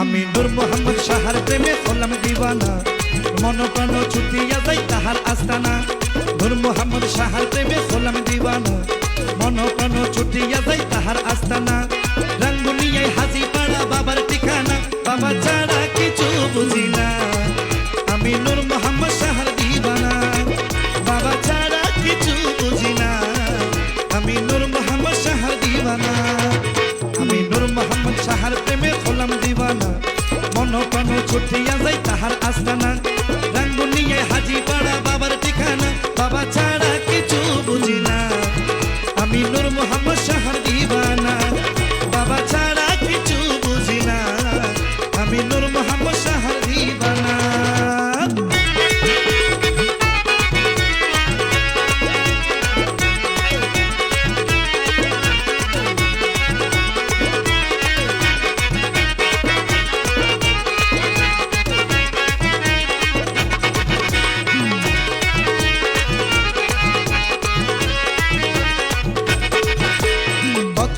আমি নূর মোহাম্মদ সাহার প্রেমে হলাম দিবানা মন প্রাণ ছুটিয়া যাই তাহার আস্তানা। নূর মোহাম্মদ সাহার প্রেমে হলাম দিবানা মন প্রাণ ছুটিয়া যাই তাহার আস্তানা। রাঙ্গুলিয়ায় হাজি পাড়া বাবার ঠিকানা। বাবা ছাড়া কিছু বুঝি না। আমি নূর মোহাম্মদ মন প্রাণ ছুটিয়া যাই তাহার আস্তানা। রাঙ্গুনিয়ে হাজি পাড়া বাবার ঠিকানা। বাবা ছাড়া কিছু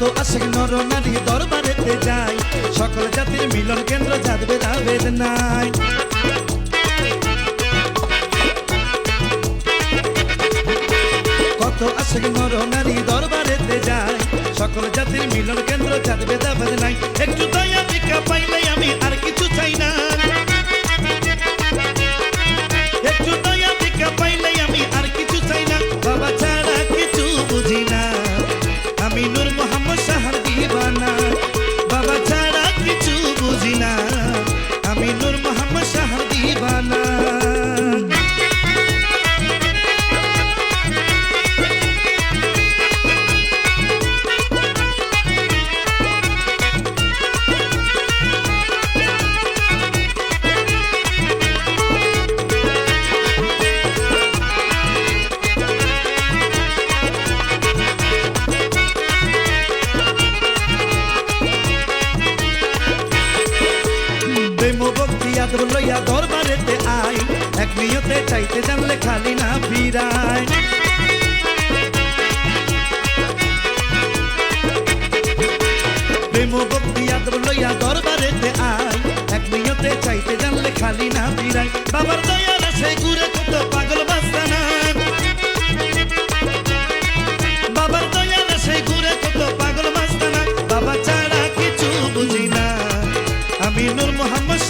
কত আশেক নর নারী দরবারেতে যায় সকল জাতির মিলন কেন্দ্র যাদবে দাবেদ নাই। কত আশেক নর নারী দরবারেতে যায় সকল জাতির মিলন কেন্দ্র যাদবে দাবেদ নাই। একটু চাদর লইয়া দরবারেতে আই এক নিয়তে চাইতে জানলে খালি না ফিরায়। প্রেম ভক্তি আদর লইয়া দরবারেতে আই এক নিয়তে চাইতে জানলে খালি না বাবার ঘুরে কত পাগল বাবার ঘুরে কত পাগল বাবা ছাড়া কিছু বুঝি না। আমি নূর মোহাম্মদ